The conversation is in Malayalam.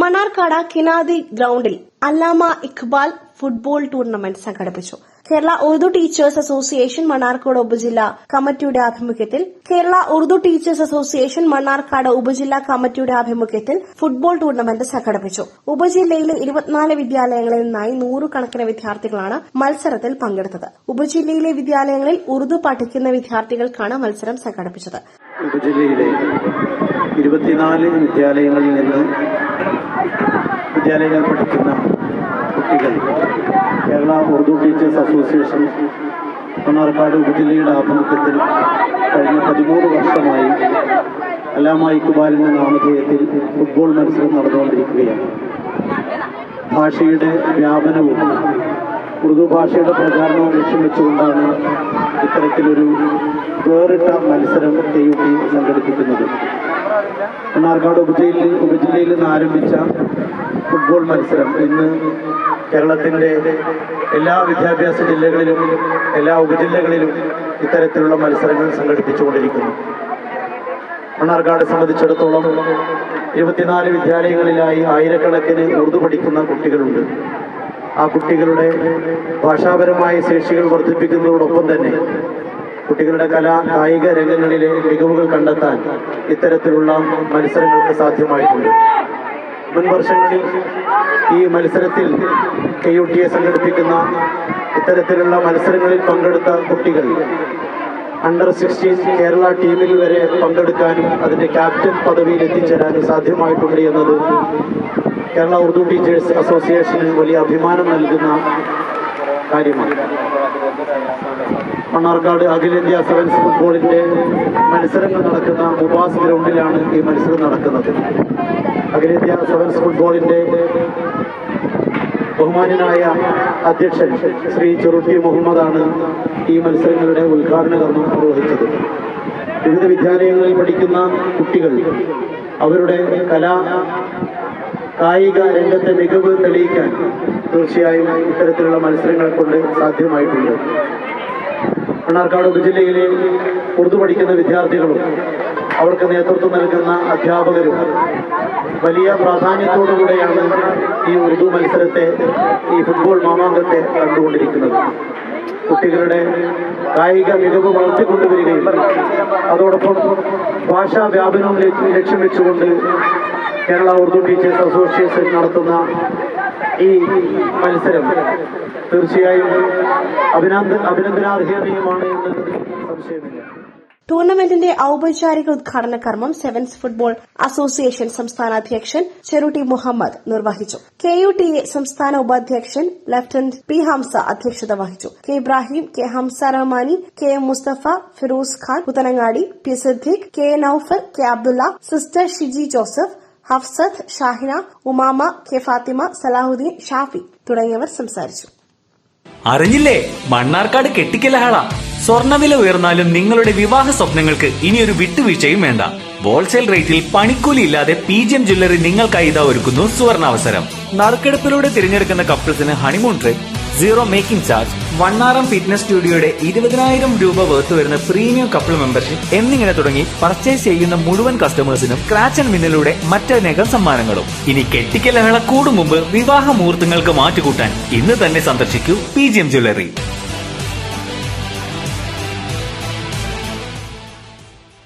മണ്ണാർക്കാട് കിനാദി ഗ്രൗണ്ടിൽ അല്ലാമ ഇഖ്ബാൽ ഫുട്ബോൾ ടൂർണമെന്റ് സംഘടിപ്പിച്ചു. കേരള ഉറുദു ടീച്ചേഴ്സ് അസോസിയേഷൻ മണ്ണാർക്കാട് ഉപജില്ല കമ്മിറ്റിയുടെ ആഭിമുഖ്യത്തിൽ കേരള ഉറുദു ടീച്ചേഴ്സ് അസോസിയേഷൻ മണ്ണാർക്കാട് ഉപജില്ലാ കമ്മിറ്റിയുടെ ആഭിമുഖ്യത്തിൽ ഫുട്ബോൾ ടൂർണമെന്റ് സംഘടിപ്പിച്ചു. ഉപജില്ലയിലെ ഇരുപത്തിനാല് വിദ്യാലയങ്ങളിൽ നിന്നായി നൂറുകണക്കിന് വിദ്യാർത്ഥികളാണ് മത്സരത്തിൽ പങ്കെടുത്തത്. ഉപജില്ലയിലെ വിദ്യാലയങ്ങളിൽ ഉറുദു പഠിക്കുന്ന വിദ്യാർത്ഥികൾക്കാണ് മത്സരം സംഘടിപ്പിച്ചത്. ഉപജില്ലയിലെ ഇരുപത്തിനാല് വിദ്യാലയങ്ങളിൽ നിന്ന് വിദ്യാലയങ്ങളിൽ പഠിക്കുന്ന കുട്ടികൾ. കേരള ഉറുദു ടീച്ചേഴ്സ് അസോസിയേഷൻ മണ്ണാർക്കാട് ഉപജില്ലയുടെ ആഭിമുഖ്യത്തിൽ കഴിഞ്ഞ പതിമൂന്ന് വർഷമായി അല്ലാമ ഇക്ബാലിന്റെ നാമധേയത്തിൽ ഫുട്ബോൾ മത്സരം നടന്നുകൊണ്ടിരിക്കുകയാണ്. ഭാഷയുടെ വ്യാപനവും ഉറുദു ഭാഷയുടെ പ്രചാരണവും ലക്ഷ്യം വെച്ചുകൊണ്ടാണ് ഇത്തരത്തിലൊരു വേറിട്ട മത്സരം കെ സംഘടിപ്പിക്കുന്നത്. മണ്ണാർക്കാട് ഉപജില്ലയിൽ ഉപജില്ലയിൽ നിന്ന് ആരംഭിച്ച ഫുട്ബോൾ മത്സരം. ഇന്ന് കേരളത്തിന്റെ എല്ലാ വിദ്യാഭ്യാസ ജില്ലകളിലും എല്ലാ ഉപജില്ലകളിലും ഇത്തരത്തിലുള്ള മത്സരങ്ങൾ സംഘടിപ്പിച്ചുകൊണ്ടിരിക്കുന്നു. മണ്ണാർക്കാട് സംബന്ധിച്ചിടത്തോളം ഇരുപത്തിനാല് വിദ്യാലയങ്ങളിലായി ആയിരക്കണക്കിന് ഉറുദു പഠിക്കുന്ന കുട്ടികളുണ്ട്. ആ കുട്ടികളുടെ ഭാഷാപരമായ ശേഷികൾ വർദ്ധിപ്പിക്കുന്നതോടൊപ്പം തന്നെ കുട്ടികളുടെ കലാ കായിക രംഗങ്ങളിലെ മികവുകൾ കണ്ടെത്താൻ ഇത്തരത്തിലുള്ള മത്സരങ്ങൾക്ക് സാധ്യമായിട്ടുണ്ട്. മുൻ വർഷങ്ങളിൽ ഈ മത്സരത്തിൽ കെ യു ടി എ സംഘടിപ്പിക്കുന്ന ഇത്തരത്തിലുള്ള മത്സരങ്ങളിൽ പങ്കെടുത്ത കുട്ടികൾ അണ്ടർ സിക്സ്റ്റീൻ കേരള ടീമിൽ വരെ പങ്കെടുക്കാനും അതിന്റെ ക്യാപ്റ്റൻ പദവിയിൽ എത്തിച്ചേരാനും സാധ്യമായിട്ടുണ്ട് എന്നത് കേരള ഉറുദു ടീച്ചേഴ്സ് അസോസിയേഷന് വലിയ അഭിമാനം നൽകുന്ന കാര്യമാണ്. മണ്ണാർക്കാട് അഖിലേന്ത്യാ സെവൻസ് ഫുട്ബോളിന്റെ മത്സരങ്ങൾ നടക്കുന്ന മുബാസ് ഗ്രൗണ്ടിലാണ് ഈ മത്സരം നടക്കുന്നത്. അഖിലേന്ത്യാ സെവൻസ് ഫുട്ബോളിന്റെ ബഹുമാനായ അധ്യക്ഷൻ ശ്രീ ചെറുട്ടി മുഹമ്മദാണ് ഈ മത്സരങ്ങളുടെ ഉദ്ഘാടന കർമ്മം നിർവഹിച്ചത്. വിവിധ വിദ്യാലയങ്ങളിൽ പഠിക്കുന്ന കുട്ടികൾ അവരുടെ കലാ കായിക രംഗത്തെ മികവ് തെളിയിക്കാൻ തീർച്ചയായും ഇത്തരത്തിലുള്ള മത്സരങ്ങൾ കൊണ്ട് സാധ്യമായിട്ടുണ്ട്. മണ്ണാർക്കാട് ഉപജില്ലയിലെ ഉറുദു പഠിക്കുന്ന വിദ്യാർത്ഥികളും അവർക്ക് നേതൃത്വം നൽകുന്ന അധ്യാപകരും വലിയ പ്രാധാന്യത്തോടുകൂടെയാണ് ഈ ഉറുദു മത്സരത്തെ ഈ ഫുട്ബോൾ മാമാങ്കത്തെ കണ്ടുകൊണ്ടിരിക്കുന്നത്. കുട്ടികളുടെ കായിക മികവ് വളർത്തിക്കൊണ്ടുവരികയും അതോടൊപ്പം ഭാഷാ വ്യാപനവും ലക്ഷ്യം- വെച്ചുകൊണ്ട് കേരള ഉറുദു ടീച്ചേഴ്സ് അസോസിയേഷൻ നടത്തുന്ന ഈ മത്സരം തീർച്ചയായും അഭിനന്ദ അഭിനന്ദനാർഹീയമാണ് എന്ന് സംശയമില്ല. ടൂർണമെന്റിന്റെ ഔപചാരിക ഉദ്ഘാടന കർമ്മം സെവൻസ് ഫുട്ബോൾ അസോസിയേഷൻ സംസ്ഥാന അധ്യക്ഷൻ ചെറുട്ടി മുഹമ്മദ് നിർവഹിച്ചു. കെ യു ടി എ സംസ്ഥാന ഉപാധ്യക്ഷൻ ലഫ്റ്റനന്റ് പി ഹംസ അധ്യക്ഷത വഹിച്ചു. K Ibrahim K Hamza Rahmani K M Mustafa Firoz Khan Puthanangadi P Siddique K Noufal K Abdullah sister Shiji Joseph Hafsath Shahina Umama K Fathima Salahuddin Shafi തുടങ്ങിയവർ സംസാരിച്ചു. അറിഞ്ഞില്ലേ? മണ്ണാർക്കാട് കെട്ടിക്കലഹള. സ്വർണവില ഉയർന്നാലും നിങ്ങളുടെ വിവാഹ സ്വപ്നങ്ങൾക്ക് ഇനിയൊരു വിട്ടുവീഴ്ചയും വേണ്ട. ഹോൾസെയിൽ റേറ്റിൽ പണിക്കൂലി ഇല്ലാതെ പി ജി എം ജ്വല്ലറി നിങ്ങൾക്കായി ഇതാ ഒരുക്കുന്നു സുവർണാവസരം. നറുക്കെടുപ്പിലൂടെ തിരഞ്ഞെടുക്കുന്ന കപ്പിൾസിന് honeymoon trip zero making charge Vannaram fitness സ്റ്റുഡിയോയുടെ ഇരുപതിനായിരം രൂപ വേർത്ത് വരുന്ന പ്രീമിയം കപ്പിൾ മെമ്പർഷിപ്പ് എന്നിങ്ങനെ തുടങ്ങി പർച്ചേസ് ചെയ്യുന്ന മുഴുവൻ കസ്റ്റമേഴ്സിനും ക്രാച്ച് ആൻഡ് മിന്നലൂടെ മറ്റനേകം സമ്മാനങ്ങളും. ഇനി കെട്ടിക്കലഹള കൂടും മുമ്പ് വിവാഹ മുഹൂർത്തങ്ങൾക്ക് മാറ്റുകൂട്ടാൻ ഇന്ന് തന്നെ സന്ദർശിക്കൂ പി ജി എം ജ്വല്ലറി